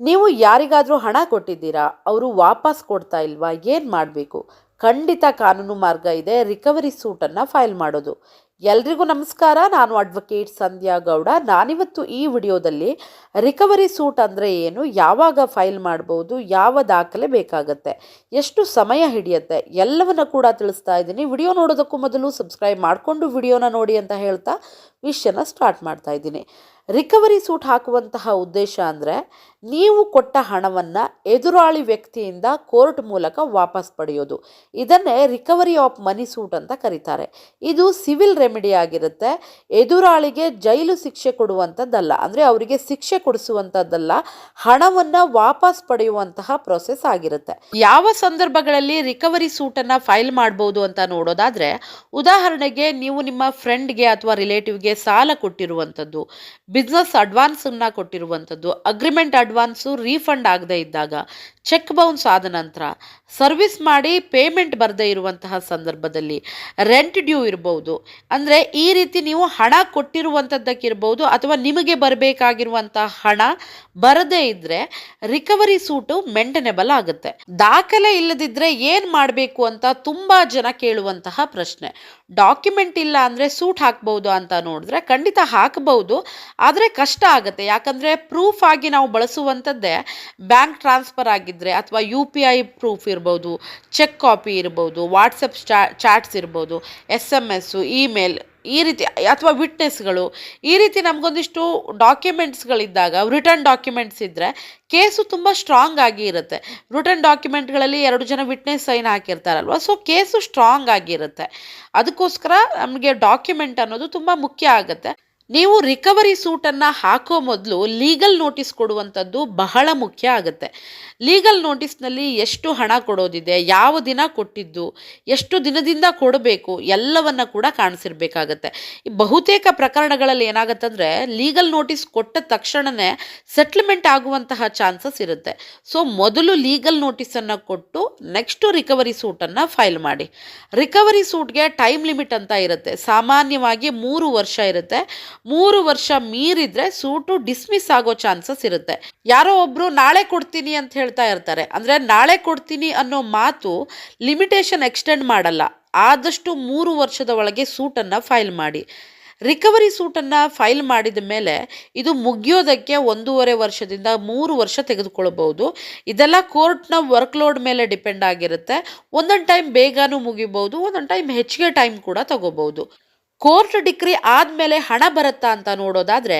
ನೀವು ಯಾರಿಗಾದರೂ ಹಣ ಕೊಟ್ಟಿದ್ದೀರಾ? ಅವರು ವಾಪಸ್ ಕೊಡ್ತಾ ಇಲ್ವಾ? ಏನು ಮಾಡಬೇಕು? ಖಂಡಿತ ಕಾನೂನು ಮಾರ್ಗ ಇದೆ. ರಿಕವರಿ ಸೂಟನ್ನು ಫೈಲ್ ಮಾಡೋದು. ಎಲ್ರಿಗೂ ನಮಸ್ಕಾರ. ನಾನು ಅಡ್ವೊಕೇಟ್ ಸಂಧ್ಯಾ ಗೌಡ. ನಾನಿವತ್ತು ಈ ವಿಡಿಯೋದಲ್ಲಿ ರಿಕವರಿ ಸೂಟ್ ಅಂದರೆ ಏನು, ಯಾವಾಗ ಫೈಲ್ ಮಾಡ್ಬೋದು, ಯಾವ ದಾಖಲೆ ಬೇಕಾಗತ್ತೆ, ಎಷ್ಟು ಸಮಯ ಹಿಡಿಯುತ್ತೆ, ಎಲ್ಲವನ್ನ ಕೂಡ ತಿಳಿಸ್ತಾ ಇದ್ದೀನಿ. ವಿಡಿಯೋ ನೋಡೋದಕ್ಕೂ ಮೊದಲು ಸಬ್ಸ್ಕ್ರೈಬ್ ಮಾಡಿಕೊಂಡು ವಿಡಿಯೋನ ನೋಡಿ ಅಂತ ಹೇಳ್ತಾ ವಿಷಯನ ಸ್ಟಾರ್ಟ್ ಮಾಡ್ತಾ ಇದ್ದೀನಿ. ರಿಕವರಿ ಸೂಟ್ ಹಾಕುವಂತಹ ಉದ್ದೇಶ ಅಂದರೆ, ನೀವು ಕೊಟ್ಟ ಹಣವನ್ನು ಎದುರಾಳಿ ವ್ಯಕ್ತಿಯಿಂದ ಕೋರ್ಟ್ ಮೂಲಕ ವಾಪಸ್ ಪಡೆಯೋದು. ಇದನ್ನೇ ರಿಕವರಿ ಆಫ್ ಮನಿ ಸೂಟ್ ಅಂತ ಕರೀತಾರೆ. ಇದು ಸಿವಿಲ್ ರೆಮಿಡಿ ಆಗಿರುತ್ತೆ. ಎದುರಾಳಿಗೆ ಜೈಲು ಶಿಕ್ಷೆ ಕೊಡುವಂಥದ್ದಲ್ಲ, ಅಂದರೆ ಅವರಿಗೆ ಶಿಕ್ಷೆ ಕೊಡಿಸುವಂಥದ್ದಲ್ಲ, ಹಣವನ್ನು ವಾಪಸ್ ಪಡೆಯುವಂತಹ ಪ್ರೊಸೆಸ್ ಆಗಿರುತ್ತೆ. ಯಾವ ಸಂದರ್ಭಗಳಲ್ಲಿ ರಿಕವರಿ ಸೂಟನ್ನು ಫೈಲ್ ಮಾಡ್ಬೋದು ಅಂತ ನೋಡೋದಾದರೆ, ಉದಾಹರಣೆಗೆ ನೀವು ನಿಮ್ಮ ಫ್ರೆಂಡ್ಗೆ ಅಥವಾ ರಿಲೇಟಿವ್ಗೆ ಸಾಲ ಕೊಟ್ಟಿರುವಂಥದ್ದು, ಬಿಸ್ನೆಸ್ ಅಡ್ವಾನ್ಸನ್ನು ಕೊಟ್ಟಿರುವಂಥದ್ದು, ಅಗ್ರಿಮೆಂಟ್ ಅಡ್ವಾನ್ಸು ರೀಫಂಡ್ ಆಗದೇ ಇದ್ದಾಗ ಚೆಕ್ ಬೌನ್ಸ್ ಆದ ನಂತರ ಸರ್ವಿಸ್ ಮಾಡಿ ಪೇಮೆಂಟ್ ಬರದೇ ಇರುವಂತಹ ಸಂದರ್ಭದಲ್ಲಿ ರೆಂಟ್ ಡ್ಯೂ ಇರ್ಬೋದು. ಅಂದರೆ ಈ ರೀತಿ ನೀವು ಹಣ ಕೊಟ್ಟಿರುವಂಥದ್ದಕ್ಕಿರ್ಬೋದು ಅಥವಾ ನಿಮಗೆ ಬರಬೇಕಾಗಿರುವಂತಹ ಹಣ ಬರದೇ ಇದ್ದರೆ ರಿಕವರಿ ಸೂಟು ಮೆಂಟನೆಬಲ್ ಆಗುತ್ತೆ. ದಾಖಲೆ ಇಲ್ಲದಿದ್ದರೆ ಏನು ಮಾಡಬೇಕು ಅಂತ ತುಂಬ ಜನ ಕೇಳುವಂತಹ ಪ್ರಶ್ನೆ. ಡಾಕ್ಯುಮೆಂಟ್ ಇಲ್ಲ ಅಂದರೆ ಸೂಟ್ ಹಾಕ್ಬೋದು ಅಂತ ನೋಡಿದ್ರೆ ಖಂಡಿತ ಹಾಕಬಹುದು ಆದರೆ ಕಷ್ಟ ಆಗುತ್ತೆ. ಯಾಕಂದರೆ ಪ್ರೂಫ್ ಆಗಿ ನಾವು ಬಳಸುವಂಥದ್ದೇ ಬ್ಯಾಂಕ್ ಟ್ರಾನ್ಸ್ಫರ್ ಆಗಿದ್ದರೆ ಅಥವಾ ಯು ಪಿ ಐ ಪ್ರೂಫ್ ಇರ್ಬೋದು ಚೆಕ್ ಕಾಪಿ ಇರ್ಬೋದು ವಾಟ್ಸಪ್ ಸ್ಟಾ ಚಾಟ್ಸ್ ಇರ್ಬೋದು ಎಸ್ ಎಂ ಎಸ್ಸು ಇಮೇಲ್ ಈ ರೀತಿ ಅಥವಾ ವಿಟ್ನೆಸ್ಗಳು ಈ ರೀತಿ ನಮಗೊಂದಿಷ್ಟು ಡಾಕ್ಯುಮೆಂಟ್ಸ್ಗಳಿದ್ದಾಗ ರಿಟರ್ನ್ ಡಾಕ್ಯುಮೆಂಟ್ಸ್ ಇದ್ದರೆ ಕೇಸು ತುಂಬ ಸ್ಟ್ರಾಂಗ್ ಆಗಿ ಇರುತ್ತೆ. ರಿಟರ್ನ್ ಡಾಕ್ಯುಮೆಂಟ್ಗಳಲ್ಲಿ ಎರಡು ಜನ ವಿಟ್ನೆಸ್ ಸೈನ್ ಹಾಕಿರ್ತಾರಲ್ವ ಸೊ ಕೇಸು ಸ್ಟ್ರಾಂಗ್ ಆಗಿರುತ್ತೆ ಅದಕ್ಕೋಸ್ಕರ ನಮಗೆ ಡಾಕ್ಯುಮೆಂಟ್ ಅನ್ನೋದು ತುಂಬ ಮುಖ್ಯ ಆಗುತ್ತೆ. ನೀವು ರಿಕವರಿ ಸೂಟನ್ನು ಹಾಕೋ ಮೊದಲು ಲೀಗಲ್ ನೋಟಿಸ್ ಕೊಡುವಂಥದ್ದು ಬಹಳ ಮುಖ್ಯ ಆಗುತ್ತೆ. ಲೀಗಲ್ ನೋಟಿಸ್ನಲ್ಲಿ ಎಷ್ಟು ಹಣ ಕೊಡೋದಿದೆ, ಯಾವ ದಿನ ಕೊಟ್ಟಿದ್ದು, ಎಷ್ಟು ದಿನದಿಂದ ಕೊಡಬೇಕು ಎಲ್ಲವನ್ನು ಕೂಡ ಕಾಣಿಸಿರ್ಬೇಕಾಗತ್ತೆ. ಬಹುತೇಕ ಪ್ರಕರಣಗಳಲ್ಲಿ ಏನಾಗುತ್ತಂದರೆ ಲೀಗಲ್ ನೋಟಿಸ್ ಕೊಟ್ಟ ತಕ್ಷಣವೇ ಸೆಟ್ಲ್ಮೆಂಟ್ ಆಗುವಂತಹ ಚಾನ್ಸಸ್ ಇರುತ್ತೆ. ಸೊ, ಮೊದಲು ಲೀಗಲ್ ನೋಟಿಸನ್ನು ಕೊಟ್ಟು ನೆಕ್ಸ್ಟು ರಿಕವರಿ ಸೂಟನ್ನು ಫೈಲ್ ಮಾಡಿ. ರಿಕವರಿ ಸೂಟ್ಗೆ ಟೈಮ್ ಲಿಮಿಟ್ ಅಂತ ಇರುತ್ತೆ. ಸಾಮಾನ್ಯವಾಗಿ ಮೂರು ವರ್ಷ ಇರುತ್ತೆ. ಮೂರು ವರ್ಷ ಮೀರಿದ್ರೆ ಸೂಟು ಡಿಸ್ಮಿಸ್ ಆಗೋ ಚಾನ್ಸಸ್ ಇರುತ್ತೆ. ಯಾರೋ ಒಬ್ರು ನಾಳೆ ಕೊಡ್ತೀನಿ ಅಂತ ಹೇಳ್ತಾ ಇರ್ತಾರೆ. ಅಂದ್ರೆ ನಾಳೆ ಕೊಡ್ತೀನಿ ಅನ್ನೋ ಮಾತು ಲಿಮಿಟೇಷನ್ ಎಕ್ಸ್ಟೆಂಡ್ ಮಾಡಲ್ಲ. ಆದಷ್ಟು ಮೂರು ವರ್ಷದ ಒಳಗೆ ಸೂಟನ್ನು ಫೈಲ್ ಮಾಡಿ. ರಿಕವರಿ ಸೂಟನ್ನು ಫೈಲ್ ಮಾಡಿದ ಮೇಲೆ ಇದು ಮುಗಿಯೋದಕ್ಕೆ ಒಂದೂವರೆ ವರ್ಷದಿಂದ ಮೂರು ವರ್ಷ ತೆಗೆದುಕೊಳ್ಳಬಹುದು. ಇದೆಲ್ಲ ಕೋರ್ಟ್ನ ವರ್ಕ್ಲೋಡ್ ಮೇಲೆ ಡಿಪೆಂಡ್ ಆಗಿರುತ್ತೆ. ಒಂದೊಂದು ಟೈಮ್ ಬೇಗನೂ ಮುಗಿಬಹುದು, ಒಂದೊಂದು ಟೈಮ್ ಹೆಚ್ಚಿಗೆ ಟೈಮ್ ಕೂಡ ತಗೋಬಹುದು. ಕೋರ್ಟ್ ಡಿಕ್ರಿ ಆದಮೇಲೆ ಹಣ ಬರುತ್ತಾ ಅಂತ ನೋಡೋದಾದರೆ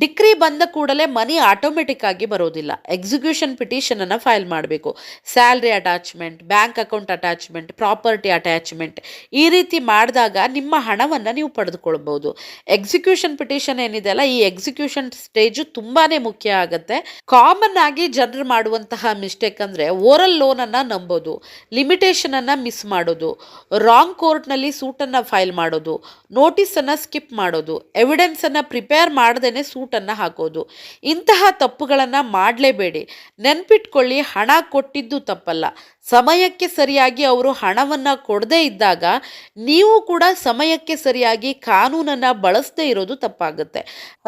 ಡಿಕ್ರಿ ಬಂದ ಕೂಡಲೇ ಮನಿ ಆಟೋಮೆಟಿಕ್ ಆಗಿ ಬರೋದಿಲ್ಲ. ಎಕ್ಸಿಕ್ಯೂಷನ್ ಪಿಟಿಷನನ್ನು ಫೈಲ್ ಮಾಡಬೇಕು. Salary attachment bank account attachment property attachment ಈ ರೀತಿ ಮಾಡಿದಾಗ ನಿಮ್ಮ ಹಣವನ್ನು ನೀವು ಪಡೆದುಕೊಳ್ಬೋದು ಎಕ್ಸಿಕ್ಯೂಷನ್ ಪಿಟಿಷನ್ ಏನಿದೆ ಅಲ್ಲ, ಈ ಎಕ್ಸಿಕ್ಯೂಷನ್ ಸ್ಟೇಜು ತುಂಬಾ ಮುಖ್ಯ ಆಗುತ್ತೆ. ಕಾಮನ್ ಆಗಿ ಜನರು ಮಾಡುವಂತಹ ಮಿಸ್ಟೇಕ್ ಅಂದರೆ ಓರಲ್ ಲೋನನ್ನು ನಂಬೋದು. ಲಿಮಿಟೇಷನನ್ನು ಮಿಸ್ ಮಾಡೋದು. ರಾಂಗ್ ಕೋರ್ಟ್ನಲ್ಲಿ ಸೂಟನ್ನು ಫೈಲ್ ಮಾಡೋದು. ನೋಟಿಸನ್ನು ಸ್ಕಿಪ್ ಮಾಡೋದು ಎವಿಡೆನ್ಸನ್ನು ಪ್ರಿಪೇರ್ ಮಾಡದೇ ಸೂಟನ್ನು ಹಾಕೋದು. ಇಂತಹ ತಪ್ಪುಗಳನ್ನು ಮಾಡಲೇಬೇಡಿ. ನೆನ್ಪಿಟ್ಕೊಳ್ಳಿ, ಹಣ ಕೊಟ್ಟಿದ್ದು ತಪ್ಪಲ್ಲ. ಸಮಯಕ್ಕೆ ಸರಿಯಾಗಿ ಅವರು ಹಣವನ್ನು ಕೊಡದೇ ಇದ್ದಾಗ ನೀವು ಕೂಡ ಸಮಯಕ್ಕೆ ಸರಿಯಾಗಿ ಕಾನೂನನ್ನು ಬಳಸದೇ ಇರೋದು ತಪ್ಪಾಗುತ್ತೆ.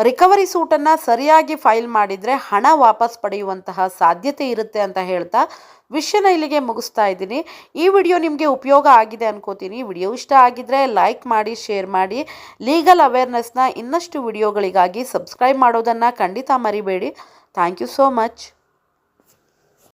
ರಿಕವರಿ ಸೂಟನ್ನು ಸರಿಯಾಗಿ ಫೈಲ್ ಮಾಡಿದರೆ ಹಣ ವಾಪಸ್ ಪಡೆಯುವಂತಹ ಸಾಧ್ಯತೆ ಇರುತ್ತೆ ಅಂತ ಹೇಳ್ತಾ ವಿಷಯನ ಇಲ್ಲಿಗೆ ಮುಗಿಸ್ತಾ ಇದ್ದೀನಿ. ಈ ವಿಡಿಯೋ ನಿಮಗೆ ಉಪಯೋಗ ಆಗಿದೆ ಅನ್ಕೋತೀನಿ. ವಿಡಿಯೋ ಇಷ್ಟ ಆಗಿದ್ರೆ ಲೈಕ್ ಮಾಡಿ, ಶೇರ್ ಮಾಡಿ. ಲೀಗಲ್ ಅವೇರ್ನೆಸ್ನ ಇನ್ನಷ್ಟು ವಿಡಿಯೋಗಳಿಗಾಗಿ ಸಬ್ಸ್ಕ್ರೈಬ್ ಮಾಡೋದನ್ನು ಖಂಡಿತ ಮರಿಬೇಡಿ. Thank you so much.